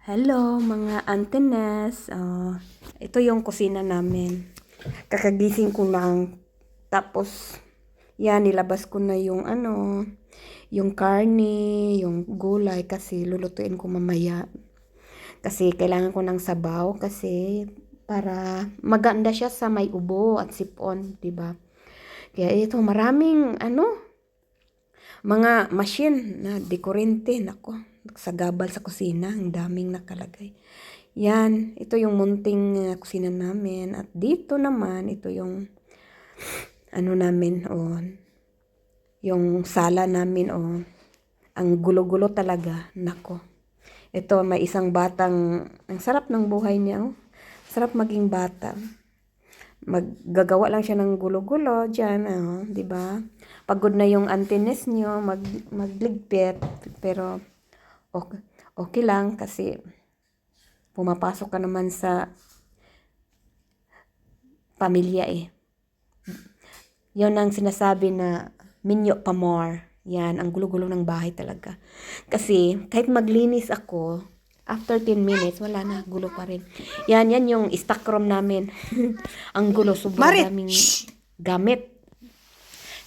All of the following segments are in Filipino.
Hello mga antenas. Ah, ito yung kusina namin. Kakagising ko lang. Tapos, yan, nilabas ko na yung ano, yung karne, yung gulay kasi lulutuin ko mamaya. Kasi kailangan ko ng sabaw kasi para maganda siya sa may ubo at sipon, 'di ba? Kaya ito maraming ano, mga machine na dekorente, nako, sa gabal sa kusina, ang daming nakalagay. Yan, ito yung munting uh, kusina namin. At dito naman, ito yung ano namin, o yung sala namin, o ang gulo-gulo talaga, nako. Ito, may isang batang, ang sarap ng buhay niya, oh. Sarap maging bata maggagawa lang siya ng gulo-gulo diyan, oh, 'di ba? Pagod na yung antennas niyo, mag magligpit, pero okay, okay lang kasi pumapasok ka naman sa pamilya eh. Yon ang sinasabi na minyo pa more. Yan, ang gulo-gulo ng bahay talaga. Kasi kahit maglinis ako, After 10 minutes, wala na, gulo pa rin. Yan, yan yung stock room namin. ang gulo, sobrang Marit! daming gamit.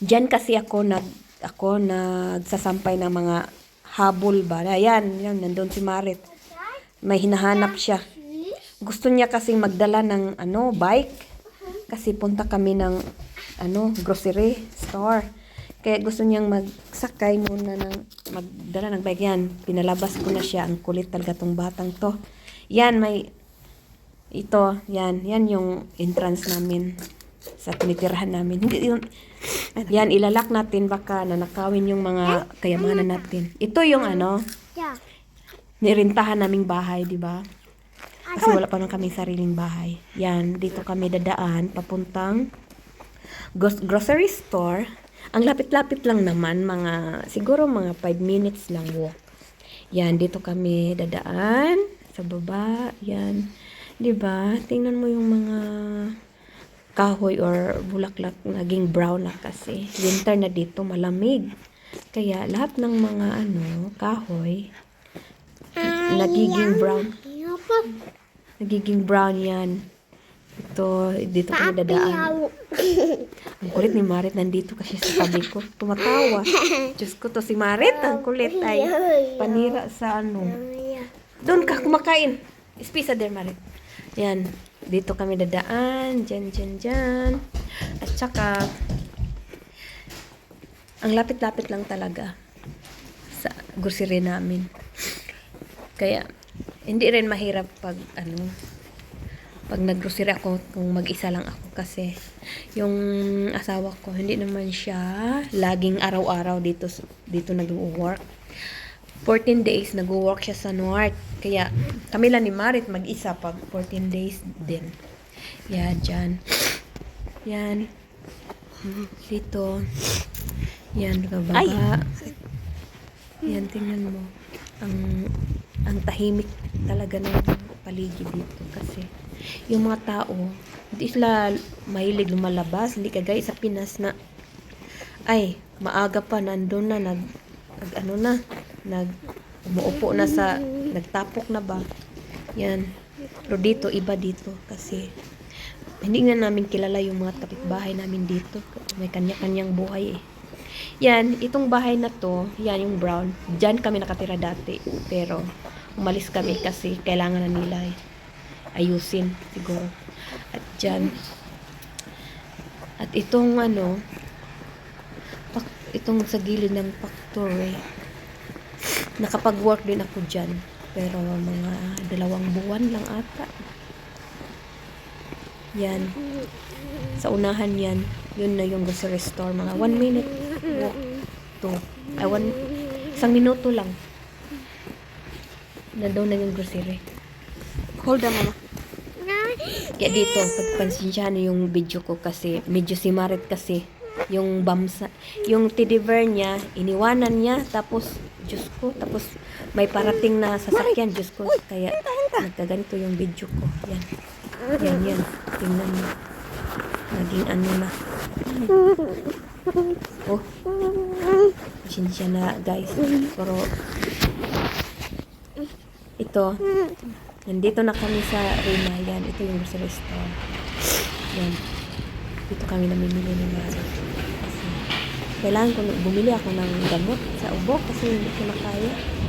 Diyan kasi ako nag ako nagsasampay ng mga habol ba. Ayan, yan, nandun si Marit. May hinahanap siya. Gusto niya kasi magdala ng ano, bike. Kasi punta kami ng ano, grocery store. Kaya gusto niyang magsakay muna ng magdala ng bike yan. Pinalabas ko na siya. Ang kulit talaga tong batang to. Yan, may ito, yan. Yan yung entrance namin sa tinitirahan namin. Hindi yun. Yan, ilalak natin baka nanakawin yung mga kayamanan natin. Ito yung ano, Yeah. nirintahan naming bahay, di ba? Kasi wala pa naman kaming sariling bahay. Yan, dito kami dadaan papuntang grocery store. Ang lapit-lapit lang naman, mga siguro mga 5 minutes lang walk. Yan, dito kami dadaan sa baba. Yan. 'Di ba? Tingnan mo yung mga kahoy or bulaklak naging brown na kasi. Winter na dito, malamig. Kaya lahat ng mga ano, kahoy nagiging brown. Nagiging brown yan. Ito, dito kami dadaan. Ang kulit ni Marit, nandito kasi sa tabi ko. Tumatawa. Diyos ko to, si Marit, ang kulit ay panira sa ano. Doon ka, kumakain. Ispisa there, Marit. Yan, dito kami dadaan. Dyan, dyan, dyan. At saka, ang lapit-lapit lang talaga sa grocery namin. Kaya, hindi rin mahirap pag, ano, pag naggrocery ako kung mag-isa lang ako kasi yung asawa ko hindi naman siya laging araw-araw dito dito nag-work 14 days nag-work siya sa North. Kaya kami lang ni Marit mag-isa pag 14 days din. Yan dyan yan. Dito yan kababa yan tingnan mo. Ang ang tahimik talaga ng paligid dito kasi yung mga tao, hindi sila mahilig lumalabas. Hindi kagaya sa Pinas na, ay, maaga pa, nandun na, nag, nag ano na, nag, umuupo na sa, nagtapok na ba. Yan. Pero dito, iba dito. Kasi, hindi na namin kilala yung mga kapitbahay namin dito. May kanya-kanyang buhay eh. Yan, itong bahay na to, yan yung brown. Diyan kami nakatira dati. Pero, umalis kami kasi kailangan na nila eh ayusin siguro. At dyan. At itong ano, itong sa gilid ng factory, nakapag-work din ako dyan. Pero mga dalawang buwan lang ata. Yan. Sa unahan yan, yun na yung grocery store. Mga one minute walk to. Ay, one, isang minuto lang. Na na yung grocery. Hold on, mama. Kaya dito, pagpansensya niyo yung video ko kasi medyo si Marit kasi yung bamsa, yung teddy bear niya, iniwanan niya, tapos, Diyos ko, tapos may parating na sasakyan, Diyos ko, kaya nagkaganito yung video ko. Yan. Yan, yan. Tingnan mo. Naging ano na. Oh. Pasensya na, guys. Pero, Ito, nandito na kami sa Rina. Yan, ito yung grocery store. Yan. Dito kami namimili ni Mari. Kailangan ko, bumili ako ng gamot sa ubo kasi hindi ko na.